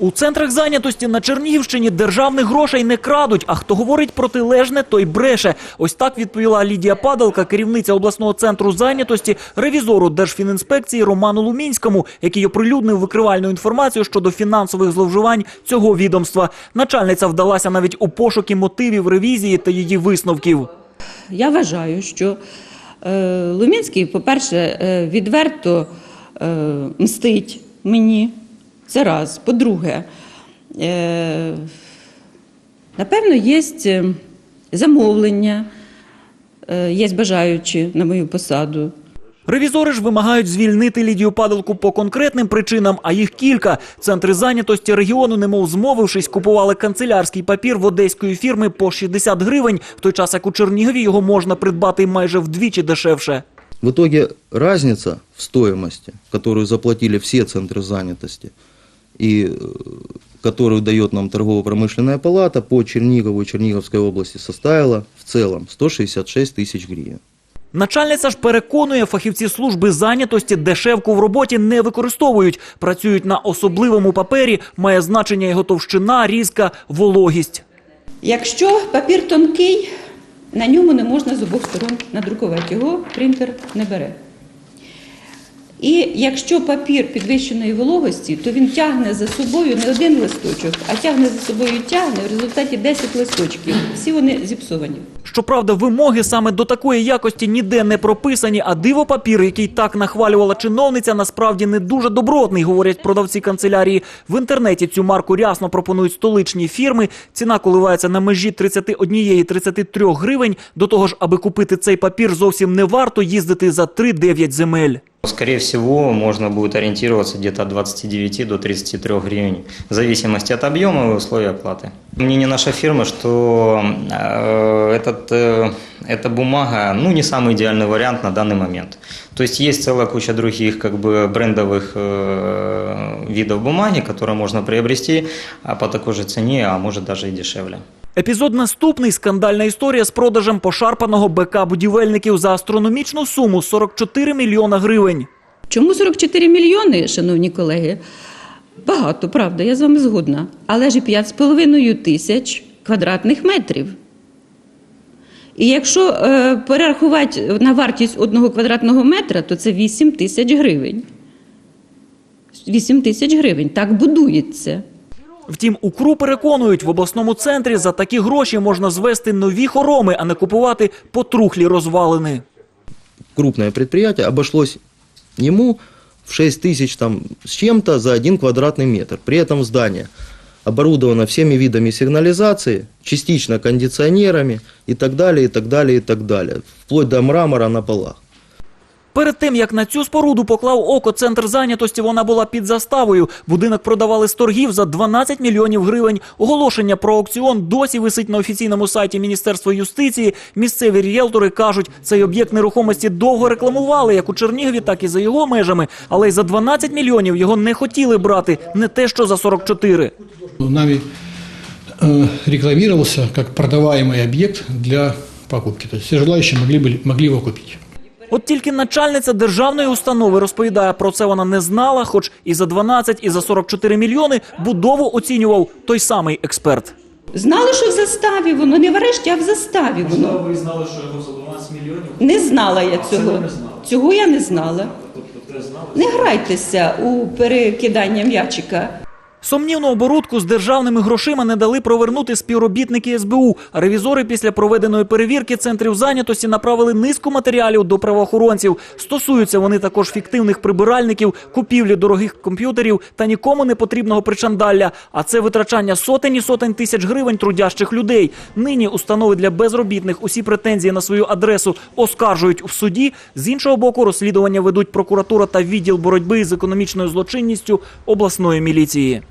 У центрах зайнятості на Чернігівщині державних грошей не крадуть, а хто говорить протилежне, той бреше. Ось так відповіла Лідія Падалка, керівниця обласного центру зайнятості, ревізору Держфінінспекції Роману Лумінському, який оприлюднив викривальну інформацію щодо фінансових зловживань цього відомства. Начальниця вдалася навіть у пошуки мотивів ревізії та її висновків. Я вважаю, що е, Лумінський, по-перше, е, відверто е, мстить мені. Це раз. По-друге, е, напевно, є замовлення, е, є бажаючі на мою посаду. Ревізори ж вимагають звільнити Лідію Падалку по конкретним причинам, а їх кілька. Центри зайнятості регіону, немов змовившись, купували канцелярський папір в одеської фірми по 60 гривень, в той час як у Чернігові його можна придбати майже вдвічі дешевше. В итоге разница в стоимости, которую заплатили все центры занятости и э, которую дает нам торгово-промышленная палата по Чернигову и Черниговской области составила в целом 166 тысяч гривен. Начальниця ж переконує, фахівці служби зайнятості дешевку в роботі не використовують. Працюють на особливому папері, має значення його товщина, різка, вологість. Якщо папір тонкий, на ньому не можна з обох сторон надрукувати. Його принтер не бере. І якщо папір підвищеної вологості, то він тягне за собою не один листочок, а тягне за собою тягне в результаті 10 листочків. Всі вони зіпсовані. Щоправда, вимоги саме до такої якості ніде не прописані, а дивопапір, який так нахвалювала чиновниця, насправді не дуже добротний, говорять продавці канцелярії. В інтернеті цю марку рясно пропонують столичні фірми. Ціна коливається на межі 31-33 гривень. До того ж, аби купити цей папір, зовсім не варто їздити за 3-9 земель. Скорее всего, можно будет ориентироваться где-то от 29 до 33 гривен, в зависимости от объема и условий оплаты. Мнение нашей фирмы, что э, этот, э, эта бумага ну, не самый идеальный вариант на данный момент. То есть есть целая куча других как бы, брендовых э, видов бумаги, которые можно приобрести а по такой же цене, а может даже и дешевле. Епізод наступний скандальна історія з продажем пошарпаного БК будівельників за астрономічну суму 44 мільйона гривень. Чому 44 мільйони, шановні колеги? Багато, правда, я з вами згодна. Але ж і 5,5 тисяч квадратних метрів. І якщо е, перерахувати на вартість одного квадратного метра, то це 8 тисяч гривень. 8 тисяч гривень. Так будується. Втім, у КРУ переконують, в обласному центрі за такі гроші можна звести нові хороми, а не купувати потрухлі розвалини. Крупное предприятие обошлось ему в 6 тысяч там, с чем-то за один квадратный метр. При этом здание оборудовано всеми видами сигнализации, частично кондиционерами и так далее, и так далее, и так далее. Вплоть до мрамора на полах. Перед тим, як на цю споруду поклав око центр зайнятості, вона була під заставою. Будинок продавали з торгів за 12 мільйонів гривень. Оголошення про аукціон досі висить на офіційному сайті Міністерства юстиції. Місцеві ріелтори кажуть, цей об'єкт нерухомості довго рекламували, як у Чернігові, так і за його межами. Але й за 12 мільйонів його не хотіли брати, не те, що за 44. нами э, рекламировался как продаваемый объект для покупки. То есть все желающие могли, бы, могли его купить. От тільки начальниця державної установи розповідає, про це вона не знала, хоч і за 12, і за 44 мільйони будову оцінював той самий експерт. Знали, що в заставі воно, не в арешті, а в заставі воно. ви знали, що його за 12 мільйонів? Не знала я цього. не знали? Цього я не знала. Тобто ти знали? Не грайтеся у перекидання м'ячика. Сумнівну оборудку з державними грошима не дали провернути співробітники СБУ. Ревізори після проведеної перевірки центрів зайнятості направили низку матеріалів до правоохоронців. Стосуються вони також фіктивних прибиральників, купівлі дорогих комп'ютерів та нікому не потрібного причандалля. А це витрачання сотень і сотень тисяч гривень трудящих людей. Нині установи для безробітних усі претензії на свою адресу оскаржують в суді. З іншого боку, розслідування ведуть прокуратура та відділ боротьби з економічною злочинністю обласної міліції.